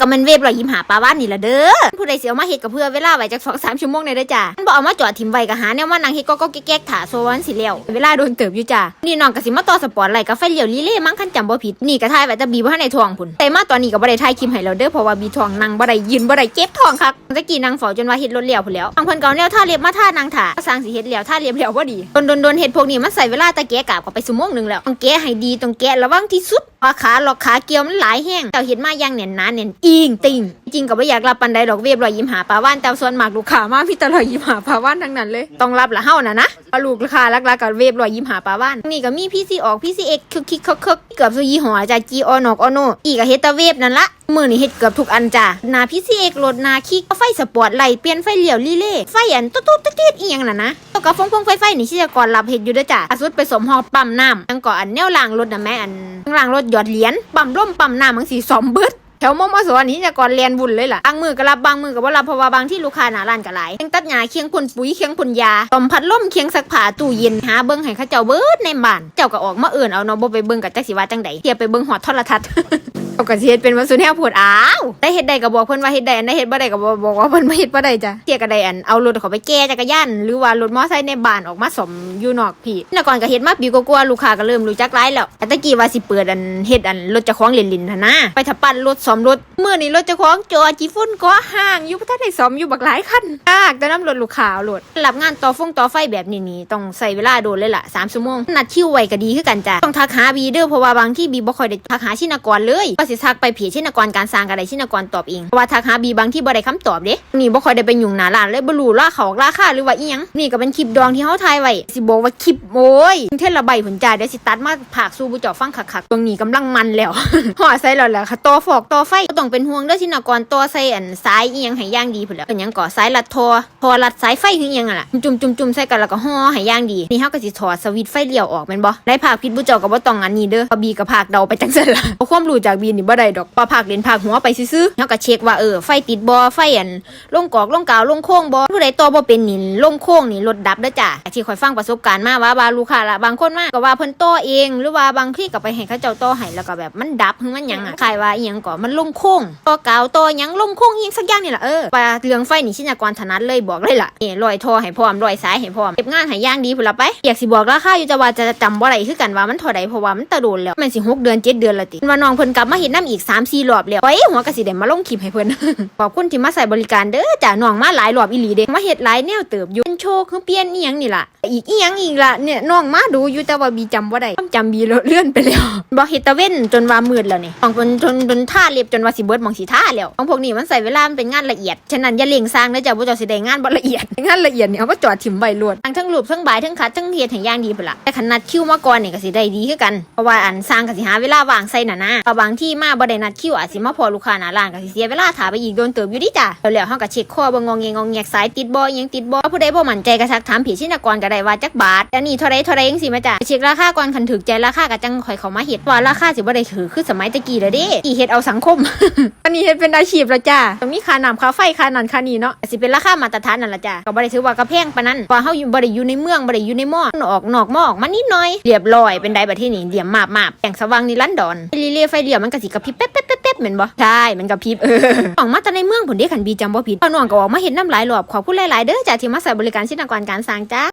ก็มันเวฟรอยยิ้มหาปลาว่านนี่ละเด้อผู้ใดเสียวมาเฮ็ดกับเพื่อเวลาไว้จักสองสามชั่วโมงในเด้อจ้ามันบ่เอามาจอดถิ่มไว้ก็หาแนวมานั่งเฮ็ดก็ก็แก๊กๆถาโซวันสิแล้วเวลาโดนเติบอยู่จ้านี่น้องก็สิมาต่อสปอร์ตไลท์กับไฟเลี้ยวลีเล่มั้งคันจำบ่ผิดนี่ก็ถ่ายไว้แต่บีบ่ทันได้ทองพุ่นแต่มาตอนนี้ก็บ่ได้ถ่ายคลิปให้แล้วเด้อเพราะว่าบีทองนั่งบ่ได้ยืนบ่ได้เจ็บทองคักตะกี้นั่งเฝ้าจนว่าเฮ็ดรถเลี้ยวพุ่นแล้วบางเพิ่นก็เอาแนวท่าเรียบมาท่านางถาสร้างสิเฮ็ดแล้วท่าเรียบแล้วบ่ดีโดนๆๆเฮ็ดพวกนี้มันใส่เวลาตะแกะกาบก็ไปชั่วโมงนึงแล้วต้องแกะให้ดีต้องแกะระวังที่สุดว่าขาหลอกขาเกี่ยวมันหลายแห้งเจ้าเห็นมาอย่างเน่นหนาเน่นอิงติง จริงก็บ่อยากรับปันใดดอกเวียบรอยยิ้มหาปลาว่านแต่ส่วนมากลูกค้ามาพี่ตะรอยยิ้มหาปลาว่านทั้งนั้นเลยต้องรับละเฮานะนะเอาลูกค้ารักๆกับเวียบรอยยิ้มหาปลาว่านนี่ก็มีพี่ซีออกพี่ซีเอ็กคึกคิกคึกคึกเกือบสุยี่ห้อจ้ะจีออนอกอโนอีกก็เฮดแตาเวฟนั่นละมือนี่เฮ็ดเกือบทุกอันจ้ะหนาพี่ซีเอ็กรถหนาคิกไฟสปอร์ตไลท์เปลี่ยนไฟเลี้ยวลีเล่ไฟอันตุ๊ดตุ๊ดติ๊ดติ๊ดอีหยังน่ะนะแล้วก็ฟงฟงไฟไฟนี่ที่จะก่อนรับเฮ็ดอยู่เด้อจ้ะอาสุดไปสมฮอปั๊มน้ำยังก่ออันแนวล่างรถนะแม่อันล่างรถหยอดเหรียญปั๊มร่มปั๊มน้ำมันสีสอมเบิด แถวมอมอสวนี่จะก่อนเรียนบุญเลยล่ะบางมือก็รับบางมือก็บ่รับเพราะว่าบางที่ลูกค้าหนาร้านก็หลายเคียงตัดหญ้าเคียงพ่นปุ๋ยเคียงพ่นยาต้มพัดลมเคียงซักผ้าตู้เย็นหาเบิ่งให้เขาเจ้าเบิดในบ้าน เจ้าก็ออกมาเอื่นเอาเนาะบ่ไปเบิ่งกับจักสิว่าจังใดเทียไปเบิ่งฮอดโทรทัศน์เขาก็สิเฮ็ดเป็นว่าสุนแนวพูดอ้าวได้เฮ็ดได้ก็บอกเพิ่นว่าเฮ็ดได้อันได้เฮ็ดบ่ได้ก็บอกบอกว่าเพิ่นบ่เฮ็ดบ่ได้จ้ะเทียก็ได้อันเอารถเขาไปแก้จักรยานหรือว่ารถมอไซค์ในบ้านออกมาสมอยู่นอกพี่แต่ก่อนก็เฮ็ดมาปีกว่าๆลูกค้าก็เริ่มรู้จักหลายแล้วแต่ตะกี้ว่าสิเปิดอันเฮ็ดอันรถเจ้าของเล่นๆหั่นนะไปถ้าปั่นรถซ่อมรถมื้อนี้รถเจ้าของจอจีฝุ่นก็ห่างอยู่บ่ทันได้ซ่อมอยู่บักหลายคันยากแต่นำรถลูกค้าเอารถรับงานต่อฟงต่อไฟแบบนี้นี่ต้องใช้เวลาโดนเลยล่ะ3ชั่วโมงนัดคิวไวก็ดีคือกันจ้ะต้องทักหาบีเด้อเพราะว่าบางที่บีบ่ค่อยได้ทักหาชินกรเลยก็สิทักไปเพจชินกรการสร้างก็ไดชินกรตอบเองเพราะว่าทักหาบีบางที่บ่ได้คำตอบเด้นี่บ่ค่อยได้ไปยุ่งหนาร้านเลยบ่รู้ราคาออกราคาหรือว่าอีหยังนี่ก็เป็นคลิปดองที่เฮาถ่ายไว้สิบอกว่าคลิปโอ้ยเทศละใบผลจ่ายเดี๋ยวสิตัดมาผากสู่ผู้เจ้าฟังคักๆตรงนี้กำลังมันแล้วห่อใส่แล้วแหละค่ะต่อฟอกต่อไฟก็ต้องเป็นห่วงเด้อชินกรต่อใส่อันสายอีหยังให้ย่างดีพุ่นแหล้วเป็นหยังก่อสายลัดทอทอลัดสายไฟคืออีหยังอะล่ะจุ่มจุ่มใส่กันแล้วก็ห่อให้ย่างดีนี่เฮาก็สิถอดสวิตช์ไฟเลี้ยวออกแม่นบ่ได้ภาคผิดผู้เจ้าก็บ่ต้องอันนี้เด้อพอบีก็ภาคเดาไปจังซั่นล่ะเอาความรู้จากบีนี่บ่ได้ดอกพอภาคเรียนภาคหัวไปซื่อๆเฮาก็เช็คว่าเออไฟติดบ่ไฟอันลงกอกลงกาวลงโค้งบ่ผู้ใดต่อบ่เป็นนี่ลงโค้งนี่รถดับเด้อจ้ะที่ข่อยฟังประสบการณ์มาว่าบาลูกค้าละบางคนมาก็ว่าเพิ่นต่อเอง หรือว่าบางที่ก็ไปให้เขาเจ้าต่อให้แล้วก็แบบมันดับหรือมันหยังอะคล้ายว่าอีหยังก่อมันลงโค้งต่อกาต่อยังลงโค้งยังสักอย่างนี่แหละเออว่าเรื่องไฟนี่ชินกรถนัดเลยบอกเลยล่ะนี่ลอยทอให้พร้อมลอยสายให้พร้อมเก็บงานให้ย่างดีพุ่นละไปอยากสิบอกราคาอยู่แต่ว่าจะจำบ่าอะได้คือกันว่ามันเท่าใดเพราะว่ามันตะโดนแล้วมันสิหกเดือนเจ็ดเดือนละติว่าน้องเพิ่นกลับมาเฮ็ดน้ำอีก3 4รอบแล้วไว้หัวก็สิได้มาลงคลิปให้เพิ่นขอบคุณที่มาใส่บริการเด้อจ้าน้องมาหลายรอบอีหลีเด้มาเฮ็ดหลายแนวเติบอยู่เป็นโชคือเปลี่ยนอีหยังนี่ล่ะอีกอีหยังอีกล่ะเนี่ยน้องมาดูอยู่แต่ว่าบีจำบ่ได้จำบีเลื่อนไปแล้วบ่เฮตะเว้นจนว่ามืดแล้วนี่ของเพิ่นจนจนท่าเล็บจนว่าสิเบิดมองสิท่าแล้วของพวกนี้มันใส่เวลามันเป็นงานละเอียด ฉะนั้นอย่าเล่งสร้างเด้อจ้าบ่เจ้าสิได้งานบ่ละเอียด งานละเอียดเนี่ยเอามาจอดถิ่มไว้โลดทั้งทั้งรูปทั้งใบทั้งคัดทั้งเฮ็ดให้อย่างดีพุ่นล่ะแต่คันนัดคิวมาก่อนเนี่ยก็สิได้ดีคือกัน เพราะว่าอันสร้างก็สิหาเวลาว่างใส่น่ะนะเพราะบางที่มาบ่ได้นัดคิวอาจสิมาพอลูกค้าหน้าร้านก็สิเสียเวลาถ่าไปอีกโดนเติบอยู่ดิจ้ะแล้วๆเฮาก็เช็คข้อบ่งงแงงองแงกสายติดบ่อยังติดบ่ผู้ใดบ่มั่นใจก็ทักถามผีชินกรก็ได้ว่าจักบาทอันนี้เท่าใดเท่าใดจังซี่แม่จ้ะเช็คราคาก่อนคันถึกใจราคาก็จังค่อยเข้ามาเฮ็ดว่าราคาสิบ่ได้ถือคือสมัยตะกี้แล้วเด้อีเฮ็ดเอาสังคมอันนี้เฮ็ดเป็นอาชีพแล้วจ้าต้องมีค่าน้ำค่าไฟค่านั่นค่านี้เนาะสิเป็นราคามาตรฐานนั่นละจ้าก็บ่ได้ถือว่ากระแพงปานนั้นเพราะเฮาอยู่บ่ได้อยู่ในเมืองบ่ได้อยู่ในหม้อออกนอกหม้อออกมานิดหน่อยเรียบร้อยเป็นไดบัดที่นี่เดี่ยมมาบๆแสงสว่างนิรันดรเรียไฟเลี้ยวมันก็สิกระพริบแป๊บๆๆๆแม่นบ่ใช่มันกระพริบเออออกมาแต่ในเมืองพุ่นเด้คันบีจำบ่ผิดพ่อน้องก็ออกมาเฮ็ดน้ำหลายรอบขอบคุณหลายๆเด้อจ้าที่มาใส่บริการชินกรการสร้างจ้า